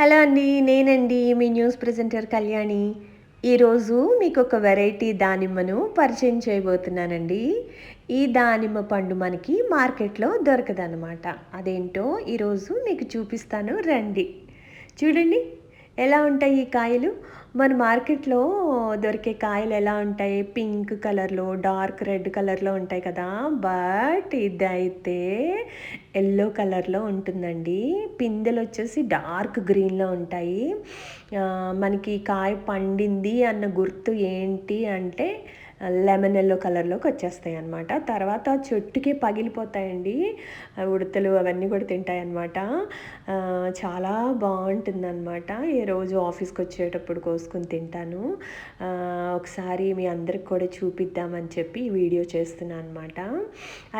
Hello అండి నేనండి మీ news presenter Kalyani. ఈరోజు మీకు ఒక వెరైటీ దానిమ్మను పరిచయం చేయబోతున్నానండి. ఈ దానిమ్మ పండు మనకి మార్కెట్లో దొరకదనమాట అదేంటో ఈరోజు మీకు చూపిస్తాను రండి. చూడండి. ఎలా ఉంటాయి ఈ కాయలు? మన మార్కెట్లో దొరికే కాయలు ఎలా ఉంటాయి? పింక్ కలర్లో డార్క్ రెడ్ కలర్లో ఉంటాయి కదా. బట్ ఇదైతే ఎల్లో కలర్లో ఉంటుందండి. పిందెలు వచ్చేసి డార్క్ గ్రీన్లో ఉంటాయి. మనకి కాయ పండింది అన్న గుర్తు ఏంటి అంటే లెమన్ ఎల్లో కలర్లోకి వచ్చేస్తాయి అనమాట తర్వాత చెట్టుకి పగిలిపోతాయండి. ఉడతలు అవన్నీ కూడా తింటాయి అనమాట చాలా బాగుంటుందన్నమాట. ఈ రోజు ఆఫీస్కి వచ్చేటప్పుడు కోసుకొని తింటాను. ఒకసారి మీ అందరికి కూడా చూపిద్దామని చెప్పి వీడియో చేస్తున్నాను అనమాట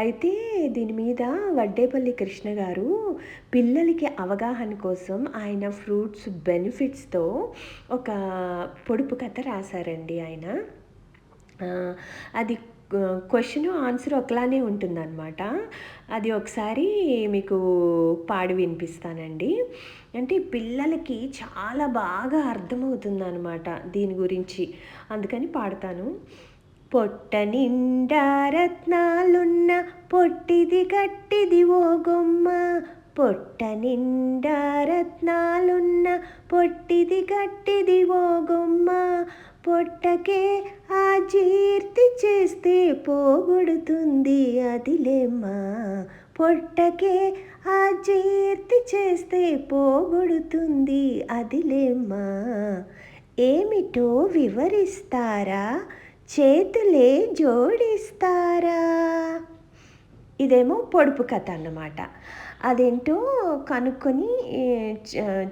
అయితే దీని మీద వడ్డేపల్లి కృష్ణ గారు పిల్లలకి అవగాహన కోసం ఆయన ఫ్రూట్స్ బెనిఫిట్స్తో ఒక పొడుపు కథ రాశారండి ఆయన. అది క్వశ్చన్ ఆన్సర్ ఒకలానే ఉంటుందన్నమాట. అది ఒకసారి మీకు పాడి వినిపిస్తానండి. అంటే పిల్లలకి చాలా బాగా అర్థమవుతుందన్నమాట దీని గురించి. అందుకని పాడతాను. పొట్ట నిండా రత్నాలున్న పొట్టిది గట్టిది ఓ గొమ్మ. పొట్ట నిండా రత్నాలున్న పొట్టిది గట్టిది ఓ గుమ్మ. పొట్టకే ఆ జీర్తి చేస్తే పోగొడుతుంది అదిలేమ్మా పొట్టకే ఆ జీర్తి చేస్తే పోగొడుతుంది అదిలేమ్మా ఏమిటో వివరిస్తారా? చేతులే జోడిస్తారా? ఇదేమో పొడుపు కథ అన్నమాట. అదేంటో కనుక్కొని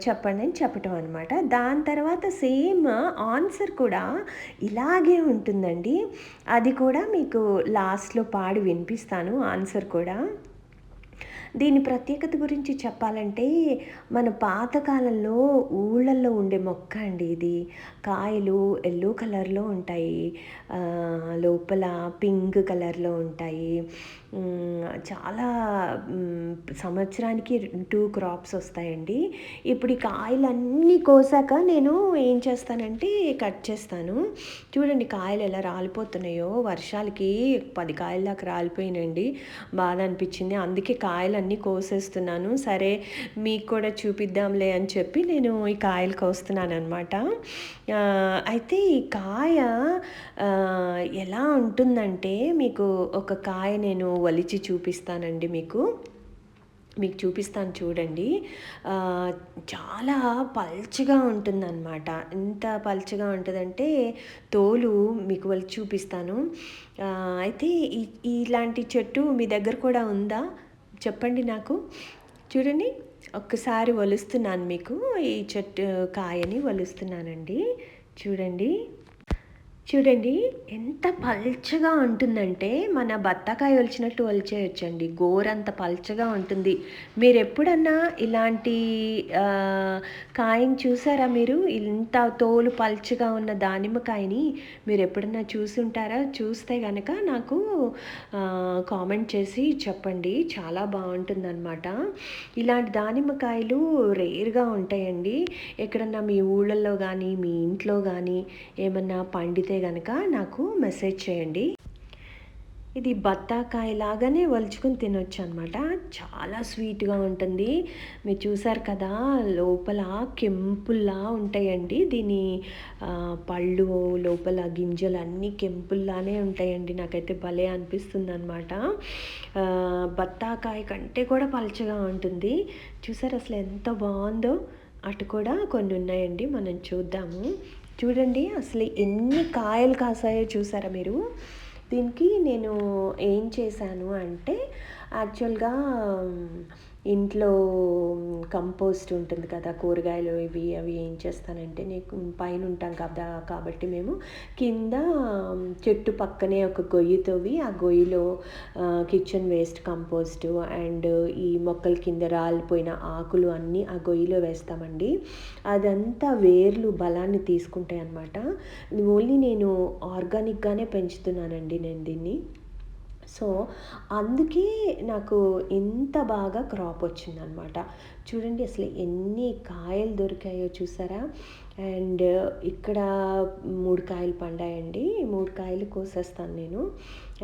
చెప్పండి అని చెప్పటం అనమాట దాని తర్వాత సేమ్ ఆన్సర్ కూడా ఇలాగే ఉంటుందండి. అది కూడా మీకు లాస్ట్లో పాడి వినిపిస్తాను ఆన్సర్ కూడా. దీని ప్రత్యేకత గురించి చెప్పాలంటే మన పాతకాలంలో ఊళ్ళల్లో ఉండే మొక్క అండి ఇది. కాయలు ఎల్లో కలర్లో ఉంటాయి. లోపల పింక్ కలర్లో ఉంటాయి. చాలా సంవత్సరానికి టూ క్రాప్స్ వస్తాయండి. ఇప్పుడు ఈ కాయలు అన్నీ కోసాక నేను ఏం చేస్తానంటే కట్ చేస్తాను. చూడండి కాయలు ఎలా రాలిపోతున్నాయో. వర్షాలకి పది కాయల దాకా రాలిపోయినండి బాధ అనిపించింది. అందుకే కాయలన్నీ కోసేస్తున్నాను. సరే మీకు కూడా చూపిద్దాంలే అని చెప్పి నేను ఈ కాయలు కోస్తున్నాను అనమాట అయితే ఈ కాయ ఎలా ఉంటుందంటే మీకు ఒక కాయ నేను వలిచి చూపిస్తానండి మీకు. మీకు చూపిస్తాను చూడండి. చాలా పల్చగా ఉంటుందన్నమాట. ఎంత పల్చగా ఉంటుందంటే తోలు మీకు వాళ్ళు చూపిస్తాను. అయితే ఈ ఇలాంటి చెట్టు మీ దగ్గర కూడా ఉందా? చెప్పండి నాకు. చూడండి ఒక్కసారి వలుస్తున్నాను మీకు. ఈ చెట్టు కాయని వలుస్తున్నానండి చూడండి. చూడండి ఎంత పల్చగా ఉంటుందంటే మన బత్తాకాయ ఒలిచినట్టు ఒలిచేయచ్చండి. గోరంత పల్చగా ఉంటుంది. మీరు ఎప్పుడన్నా ఇలాంటి కాయని చూసారా మీరు? ఇంత తోలు పల్చగా ఉన్న దానిమ్మకాయని మీరు ఎప్పుడన్నా చూసుంటారా? చూస్తే కనుక నాకు కామెంట్ చేసి చెప్పండి. చాలా బాగుంటుందన్నమాట. ఇలాంటి దానిమ్మకాయలు రేర్గా ఉంటాయండి. ఎక్కడన్నా మీ ఊళ్ళల్లో కానీ మీ ఇంట్లో కానీ ఏమన్నా పండితే కనుక నాకు మెసేజ్ చేయండి. ఇది బత్తాకాయ లాగానే వలుచుకుని తినొచ్చు అనమాట చాలా స్వీట్గా ఉంటుంది. మీరు చూసారు కదా లోపల కెంపుల్లా ఉంటాయండి. దీని పళ్ళు లోపల గింజలు అన్నీ కెంపుల్లానే ఉంటాయండి. నాకైతే భలే అనిపిస్తుంది అనమాట బత్తాకాయ కంటే కూడా పలచగా ఉంటుంది. చూసారు అసలు ఎంత బాగుందో? అటు కూడా కొన్ని ఉన్నాయండి. మనం చూద్దాము. చూడండి అసలు ఎన్ని కాయలు కాసాయో చూసారా మీరు? దీనికి నేను ఏం చేశాను అంటే యాక్చువల్గా ఇంట్లో కంపోస్ట్ ఉంటుంది కదా కూరగాయలు ఇవి అవి ఏం చేస్తానంటే నీకు పైన ఉంటాం కదా కాబట్టి మేము కింద చెట్టు పక్కనే ఒక గొయ్యి తవ్వి ఆ గొయ్యిలో కిచెన్ వేస్ట్ కంపోస్ట్ అండ్ ఈ మొక్కల కింద రాలిపోయిన ఆకులు అన్నీ ఆ గొయ్యిలో వేస్తామండి. అదంతా వేర్లు బలాన్ని తీసుకుంటాయి అన్నమాట. ఓన్లీ నేను ఆర్గానిక్గానే పెంచుతున్నానండి నేను దీన్ని. సో అందుకే నాకు ఇంత బాగా క్రాప్ వచ్చిందనమాట చూడండి అసలు ఎన్ని కాయలు దొరికాయో చూసారా? అండ్ ఇక్కడ మూడు కాయలు పండాయండి. మూడు కాయలు కోసేస్తాను నేను.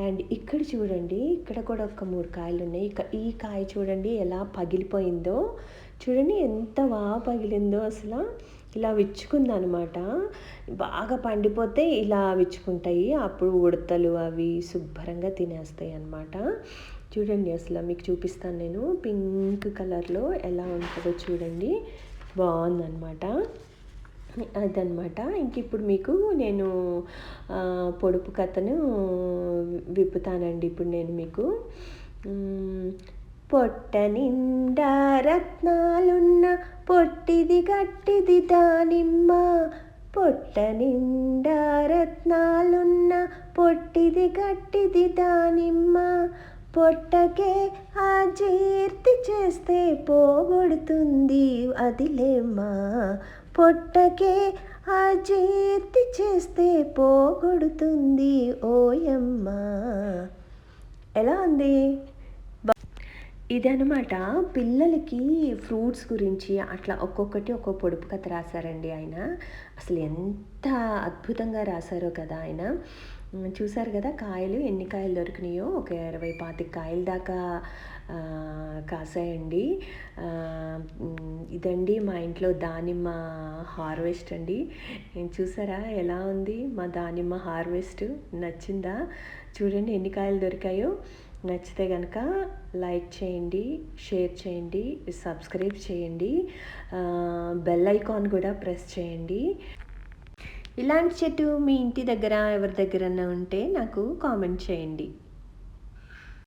అండ్ ఇక్కడ చూడండి ఇక్కడ కూడా ఒక మూడు కాయలు ఉన్నాయి. ఇక ఈ కాయ చూడండి ఎలా పగిలిపోయిందో. చూడండి ఎంత బాగా పగిలిందో అసలు. ఇలా విచ్చుకుందనమాట. బాగా పండిపోతే ఇలా విచ్చుకుంటాయి. అప్పుడు ఉడతలు అవి శుభ్రంగా తినేస్తాయి అన్నమాట. చూడండి అసలు మీకు చూపిస్తాను నేను. పింక్ కలర్లో ఎలా ఉంటుందో చూడండి. బాగుందన్నమాట. అదనమాట ఇంక ఇప్పుడు మీకు నేను పొడుపు కథను విప్పుతానండి. ఇప్పుడు నేను మీకు పొట్ట నిండా రత్నాలున్న పొట్టిది గట్టిది దానిమ్మ. పొట్ట నిండా రత్నాలున్న పొట్టిది గట్టిది దానిమ్మ. పొట్టకే ఆ జీర్తి చేస్తే పోగొడుతుంది అదిలేమ్మా పొట్టకే ఆ జీర్తి చేస్తే పోగొడుతుంది ఓయమ్మ. ఎలా ఉంది? ఇదనమాట పిల్లలకి ఫ్రూట్స్ గురించి అట్లా ఒక్కొక్కటి ఒక్కొక్క పొడుపు కథ రాశారండి ఆయన. అసలు ఎంత అద్భుతంగా రాశారో కదా ఆయన. చూశారు కదా కాయలు? ఎన్ని కాయలు దొరికినాయో? ఒక ఇరవై పాతిక కాయల దాకా కాసాయండి. ఇదండి మా ఇంట్లో దానిమ్మ హార్వెస్ట్ అండి. చూసారా? ఎలా ఉంది మా దానిమ్మ హార్వెస్ట్? నచ్చిందా? చూడండి ఎన్ని కాయలు దొరికాయో. నచ్చితే కనుక లైక్ చేయండి షేర్ చేయండి సబ్స్క్రైబ్ చేయండి బెల్ ఐకాన్ కూడా ప్రెస్ చేయండి. ఇలాంటి చెట్టు మీ ఇంటి దగ్గర ఎవరి దగ్గరన్నా ఉంటే నాకు కామెంట్ చేయండి.